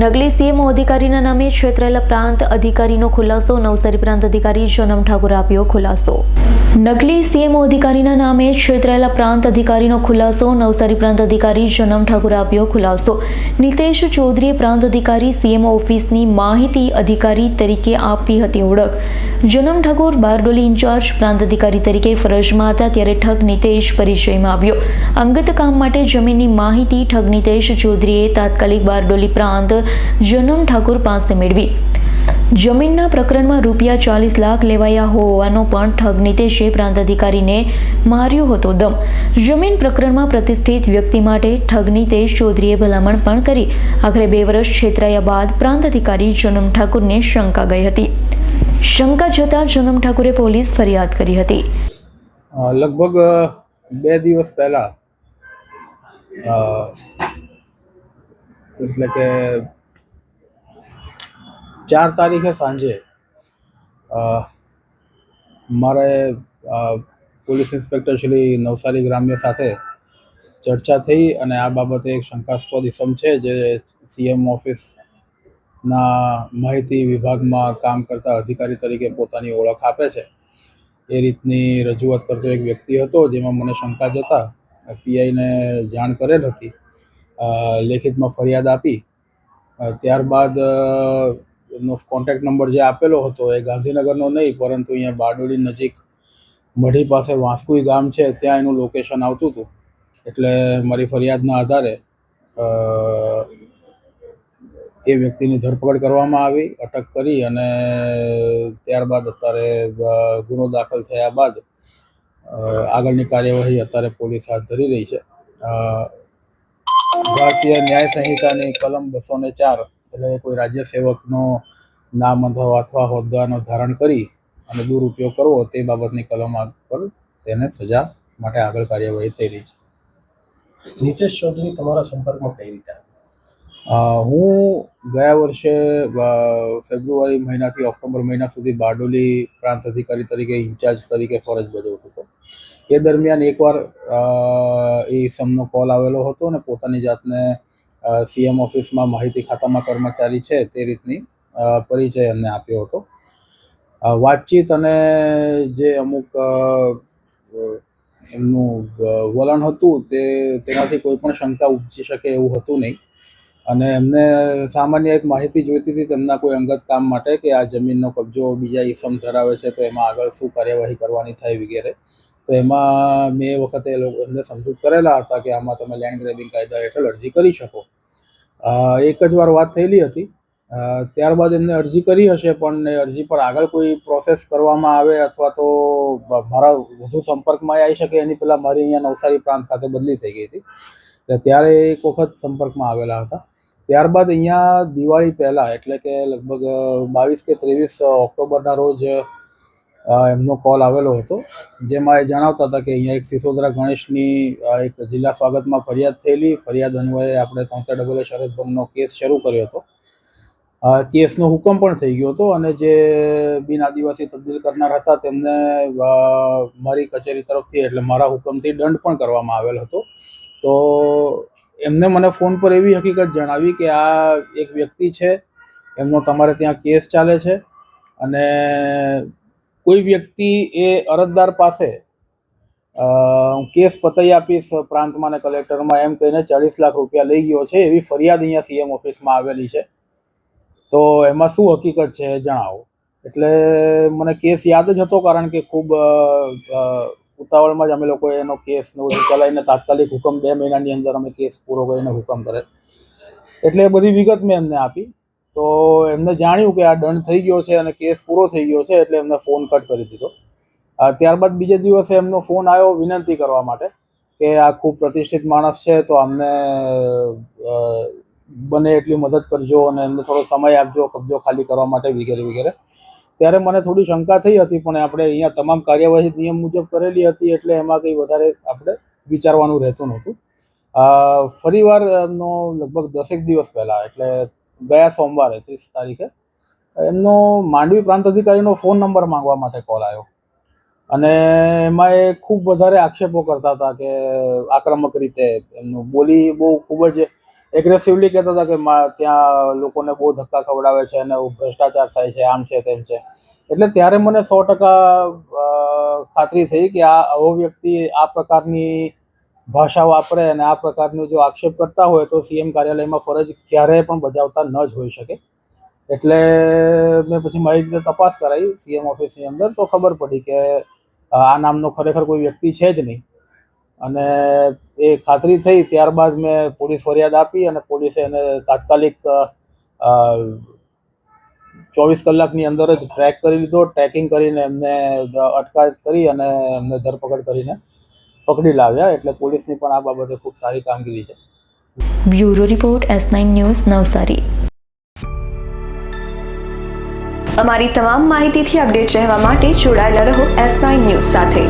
નકલી સીએમઓ અધિકારીના નામે છેતરાયેલા પ્રાંત અધિકારીનો ખુલાસો, નવસારી પ્રાંત અધિકારી જનમ ઠાકુર આપ્યો ખુલાસો. નકલી સીએમઓ અધિકારીના નામે છેતરાયેલા પ્રાંત અધિકારીનો ખુલાસો, નવસારી પ્રાંત અધિકારી જનમ ઠાકુર આપ્યો ખુલાસો. નિતેશ ચૌધરીએ પ્રાંત અધિકારી સીએમઓ ઓફિસની માહિતી અધિકારી તરીકે આપી હતી ઓળખ. જનમ ઠાકુર બારડોલી ઇન્ચાર્જ પ્રાંત અધિકારી તરીકે ફરજમાં હતા ત્યારે ઠગ નિતેશ પરિચયમાં આવ્યો. અંગત કામ માટે જમીનની માહિતી ઠગ નિતેશ ચૌધરીએ તાત્કાલિક બારડોલી પ્રાંત જનમ ઠાકુર પાસે મેળવી. જમીનના પ્રકરણમાં રૂપિયા ચાલીસ લાખ લેવાયા હોવાનો પણ ઠગ નીતેશે પ્રાંત અધિકારીને માર્યો હતો દમ. જમીન પ્રકરણમાં પ્રતિષ્ઠિત વ્યક્તિ માટે ઠગ નીતેશ ચૌધરીએ ભલામણ પણ કરી. આખરે બે વર્ષ છેતરાયા બાદ પ્રાંત અધિકારી જનમ ઠાકુરને શંકા ગઈ હતી. શંકા જતાં જનમ ઠાકુરે પોલીસ ફરિયાદ કરી હતી. લગભગ બે દિવસ પહેલા એટલે કે ચાર તારીખે સાંજે મારે પોલીસ ઇન્સ્પેક્ટર શ્રી નવસારી ગ્રામ્ય સાથે ચર્ચા થઈ અને આ બાબતે એક શંકાસ્પદ ઇસમ છે જે સીએમ ઓફિસના માહિતી વિભાગમાં કામ કરતા અધિકારી તરીકે પોતાની ઓળખ આપે છે. એ રીતની રજૂઆત કરતો એક વ્યક્તિ હતો જેમાં મને શંકા જતા પીઆઈને જાણ કરેલ હતી. લેખિતમાં ફરિયાદ આપી. ત્યારબાદ નો કોન્ટેક્ટ નંબર જે આપેલો હતો એ ગાંધીનગરનો નહીં, પરંતુ અહીંયા બારડોલી નજીક મઢી પાસે વાંસકુઈ ગામ છે, ત્યાં એનું લોકેશન આવતું હતું. એટલે મારી ફરિયાદના આધારે એ વ્યક્તિની ધરપકડ કરવામાં આવી, અટક કરી અને ત્યારબાદ અત્યારે ગુનો દાખલ થયા બાદ આગળની કાર્યવાહી અત્યારે પોલીસ હાથ ધરી રહી છે. ભારતીય ન્યાય સંહિતાની કલમ બસો ને ચાર એટલે કોઈ રાજ્ય સેવકનો નામ અથવા અથવા હોદ્દાનો ધારણ કરી અને દુરુપયોગ કરવો તે બાબતની કલમ પર તેને સજા માટે આગળ કાર્યવાહી થઈ રહી છે નીતેશ ચૌધરી તમારા સંપર્કમાં કઈ રીતે? હું ગયા વર્ષે ફેબ્રુઆરી મહિનાથી ઓક્ટોબર મહિના સુધી બારડોલી પ્રાંત અધિકારી તરીકે ઇન્ચાર્જ તરીકે ફરજ બજાવતો હતો એ દરમિયાન એકવાર એ સમનો કોલ આવેલો હતો અને પોતાની જાતને સીએમ ઓફિસમાં માહિતી ખાતામાં કર્મચારી છે તે રીતની પરિચય એમને આપ્યો હતો. વાતચીત અને જે અમુક એમનું વલણ હતું તે, તેનાથી કોઈ પણ શંકા ઉપજી શકે એવું હતું નહીં. અને એમને સામાન્ય એક માહિતી જોઈતી હતી તેમના કોઈ અંગત કામ માટે કે આ જમીનનો કબજો બીજા ઈસમ ધરાવે છે તો એમાં આગળ શું કાર્યવાહી કરવાની થાય વગેરે. તો એમાં મેં એ વખતે એ લોકો એમને સમજૂત કરેલા હતા કે આમાં તમે લેન્ડ ગ્રેબિંગ કાયદા હેઠળ અરજી કરી શકો. એક જ વાર વાત થયેલી હતી. ત્યારબાદ એમને અરજી કરી હશે, પણ એ અરજી પર આગળ કોઈ પ્રોસેસ કરવામાં આવે અથવા તો મારા વધુ સંપર્કમાં આવી શકે, એની પહેલાં મારી અહીંયા નવસારી પ્રાંત ખાતે બદલી થઈ ગઈ હતી. એટલે ત્યારે એક વખત સંપર્કમાં આવેલા હતા. ત્યારબાદ અહીંયા દિવાળી પહેલાં, એટલે કે લગભગ બાવીસ કે ત્રેવીસ ઓક્ટોબરના રોજ એમનો કોલ આવેલો હતો, જેમાં એ જણાવતા હતા કે અહીંયા એક સિસોદરા ગણેશની એક જિલ્લા સ્વાગતમાં ફરિયાદ થયેલી. ફરિયાદ અન્વયે આપણે તોતેર ડબલ શરદભંગનો કેસ શરૂ કર્યો હતો. કેસનો હુકમ પણ થઈ ગયો હતો અને જે બિન આદિવાસી તબદીલ કરનાર હતા તેમને મારી કચેરી તરફથી એટલે મારા હુકમથી દંડ પણ કરવામાં આવેલ હતો. તો એમને મને ફોન પર એવી હકીકત જણાવી કે આ એક વ્યક્તિ છે, એમનો તમારે ત્યાં કેસ ચાલે છે અને કોઈ વ્યક્તિ એ અરજદાર પાસે કેસ પતાઈ આપીશ પ્રાંતમાં અને કલેક્ટરમાં એમ કહીને ચાલીસ લાખ રૂપિયા લઈ ગયો છે એવી ફરિયાદ અહીંયા સીએમ ઓફિસમાં આવેલી છે. તો એમાં શું હકીકત છે જણાવો. એટલે મને કેસ યાદ જ હતો કારણ કે ખૂબ ઉતાવળમાં જ અમે લોકોએ એનો કેસ ચલાવીને તાત્કાલિક હુકમ બે મહિનાની અંદર અમે કેસ પૂરો કરીને હુકમ કરે એટલે બધી વિગત મેં એમને આપી. તો એમને જાણ્યું કે આ દંડ થઈ ગયો છે અને કેસ પૂરો થઈ ગયો છે એટલે એમને ફોન કટ કરી દીધો. ત્યારબાદ બીજે દિવસે એમનો ફોન આવ્યો વિનંતી કરવા માટે કે આ ખૂબ પ્રતિષ્ઠિત માણસ છે તો અમને બને એટલી મદદ કરજો અને એમને થોડો સમય આપજો, કબજો ખાલી કરવા માટે વગેરે વગેરે. ત્યારે મને થોડી શંકા થઈ હતી પણ આપણે અહીંયા તમામ કાર્યવાહી નિયમ મુજબ કરેલી હતી એટલે એમાં કંઈ વધારે આપણે વિચારવાનું રહેતું નહોતું. ફરીવાર એમનો લગભગ દસેક દિવસ પહેલાં એટલે ગયા સોમવારે, ત્રીસ તારીખે. એમનો માંડવી પ્રાંત અધિકારીનો ફોન નંબર માંગવા માટે કોલ આવ્યો. અને એમાં એ ખૂબ વધારે આક્ષેપો કરતા હતા કે આક્રમક રીતે એમનું બોલી બહુ ખૂબ જ એગ્રેસિવલી કહેતા હતા કે ત્યાં લોકોને બહુ ધક્કા ખવડાવે છે અને ભ્રષ્ટાચાર થાય છે, આમ છે, તેમ છે. એટલે ત્યારે મને સો ટકા ખાતરી થઈ કે આ અવો વ્યક્તિ આ પ્રકારની ભાષા વાપરે અને આ પ્રકારનો જો આક્ષેપ કરતા હોય તો સીએમ કાર્યાલયમાં ફરજ ક્યારેય પણ બજાવતા ન જ હોઈ શકે. એટલે મેં પછી મારી રીતે તપાસ કરાવી સીએમ ઓફિસની અંદર તો ખબર પડી કે આ નામનો ખરેખર કોઈ વ્યક્તિ છે જ નહીં. અને એ ખાતરી થઈ ત્યારબાદ મેં પોલીસ ફરિયાદ આપી અને પોલીસે એને તાત્કાલિક ચોવીસ કલાકની અંદર જ ટ્રેક કરી લીધો. ટ્રેકિંગ કરીને એમને અટકાયત કરી અને એમને ધરપકડ કરીને પકડી લાવ્યા એટલે પોલીસની પણ આ બાબતે ખૂબ સારી કામગીરી છે. Bureau report S nine news Navsari. અમારી તમામ માહિતીથી અપડેટ રહેવા માટે જોડાયેલા રહો એસ નાઇન ન્યૂઝ સાથે.